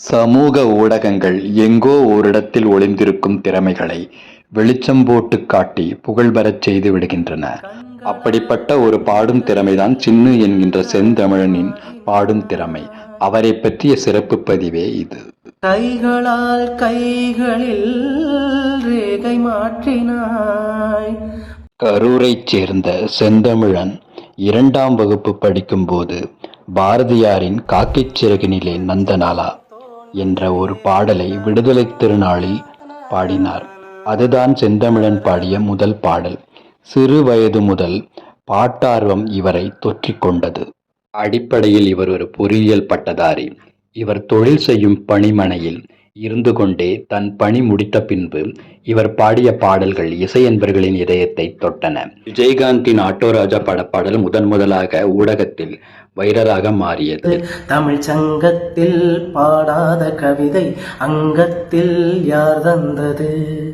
சமூக ஊடகங்கள் எங்கோ ஓரிடத்தில் ஒளிந்திருக்கும் திறமைகளை வெளிச்சம் போட்டுக் காட்டி புகழ் பெறச் செய்து விடுகின்றன. அப்படிப்பட்ட ஒரு பாடும் திறமைதான் சின்னு என்கின்ற செந்தமிழனின் பாடும் திறமை. அவரைப் பற்றிய சிறப்புப் பதிவே இது. கைகளால் கைகளில் ரேகை மாற்றினாய் கரூரைச் சேர்ந்த செந்தமிழன் இரண்டாம் வகுப்பு படிக்கும்போது பாரதியாரின் காக்கைச் சிறகினிலே நந்தனாலா என்ற ஒரு பாடலை விடுதலை திருநாளில் பாடினார். அதுதான் செந்தமிழன் பாடிய முதல் பாடல். சிறு வயது முதல் பாட்டார்வம் இவரை தொற்றிக்கொண்டது அடிப்படையில் இவர் ஒரு பொறியியல் பட்டதாரி. இவர் தொழில் செய்யும் பணிமனையில் இருந்து கொண்டே தன் பணி முடித்த பின்பு இவர் பாடிய பாடல்கள் இசையன்பர்களின் இதயத்தைத் தொட்டன. விஜயகாந்தின் ஆட்டோராஜா படப்பாடல் முதன் முதலாக ஊடகத்தில் வைரலாக மாறியது. தமிழ் சங்கத்தில் பாடாத கவிதை அங்கத்தில் யார் தந்தது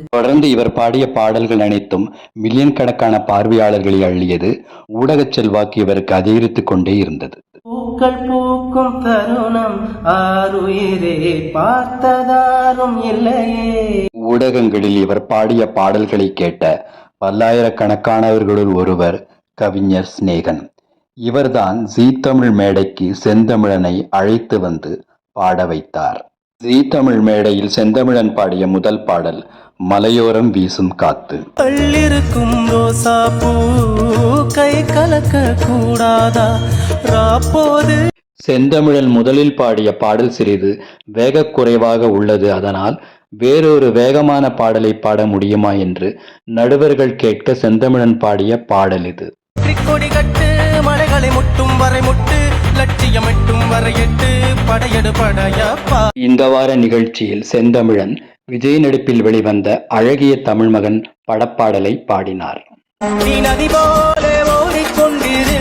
தொடர்ந்து இவர் பாடிய பாடல்கள் அனைத்தும் மில்லியன் கணக்கான பார்வையாளர்களை அள்ளியது. ஊடகச் செல்வாக்கு இவருக்கு அதிகரித்துக் கொண்டே இருந்தது. பூக்கள் பூக்கும் தருணம் ஆறுயிரே பார்த்ததாரும் இல்லையே ஊடகங்களில் இவர் பாடிய பாடல்களை கேட்ட பல்லாயிரக்கணக்கானவர்களுள் ஒருவர் கவிஞர் சிநேகன். இவர்தான் ஜீ தமிழ் மேடைக்கு செந்தமிழனை அழைத்து வந்து பாட வைத்தார். ஜீ தமிழ் மேடையில் செந்தமிழன் பாடிய முதல் பாடல் மலையோரம் வீசும் காத்து. பள்ளிருக்கும் ரோசா பூ கை கலக்க கூடாதா ராப்போது செந்தமிழன் முதலில் பாடிய பாடல் சிறிது வேகக் குறைவாக உள்ளது அதனால் வேறொரு வேகமான பாடலை பாட முடியுமா என்று நடுவர்கள் கேட்க செந்தமிழன் பாடிய பாடல் இது. மலைகளை முட்டும் வரை முட்டு லட்சியம் எட்டும் வரை எட்டு படையெடு படையப்பா இந்த வார நிகழ்ச்சியில் செந்தமிழன் விஜய் நடிப்பில் வெளிவந்த அழகிய தமிழ்மகன் படப்பாடலை பாடினார். நீ நதி போல ஓடிக்கொண்டிரு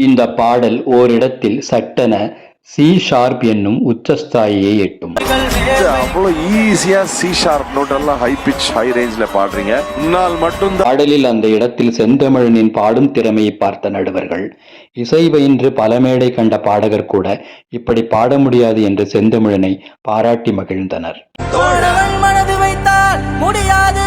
இந்த பாடல் ஓரிடத்தில் சட்டென சி ஷார்ப் என்னும் உச்சஸ்தாயியை எட்டும். அவ்வளோ ஈஸியா சி ஷார்ப் நோட் எல்லாம் ஹை பிச் ஹை ரேஞ்ச்ல பாடுறீங்க உன்னால் மட்டும்தான் பாடலில் அந்த இடத்தில் செந்தமிழனின் பாடும் திறமையை பார்த்த நடுவர்கள் இசை பயின்று பல மேடை கண்ட பாடகர் கூட இப்படி பாட முடியாது என்று செந்தமிழனை பாராட்டி மகிழ்ந்தனர். தோழவன் மனது வைத்தால் முடியாது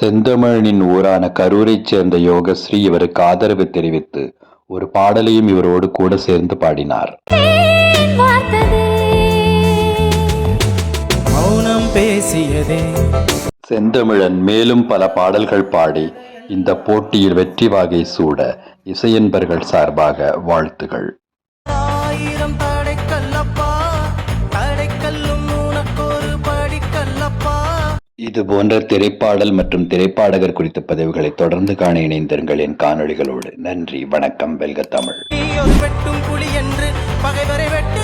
செந்தமிழனின் ஊரான கரூரைச் சேர்ந்த யோகஸ்ரீ இவருக்கு ஆதரவு தெரிவித்து ஒரு பாடலையும் இவரோடு கூட சேர்ந்து பாடினார். மௌனம் பேசியதே செந்தமிழன் மேலும் பல பாடல்கள் பாடி இந்த போட்டியில் வெற்றி வாகை சூட இசையன்பர்கள் சார்பாக வாழ்த்துகள். இது போன்ற திரைப்பாடல் மற்றும் திரைப்பாடகர் குறித்த பதிவுகளை தொடர்ந்து காண இணைந்திருங்கள் என் காணொளிகளோடு. நன்றி வணக்கம் வெல்க தமிழ். வெட்டும் புலி என்று பகைவரை வெட்டு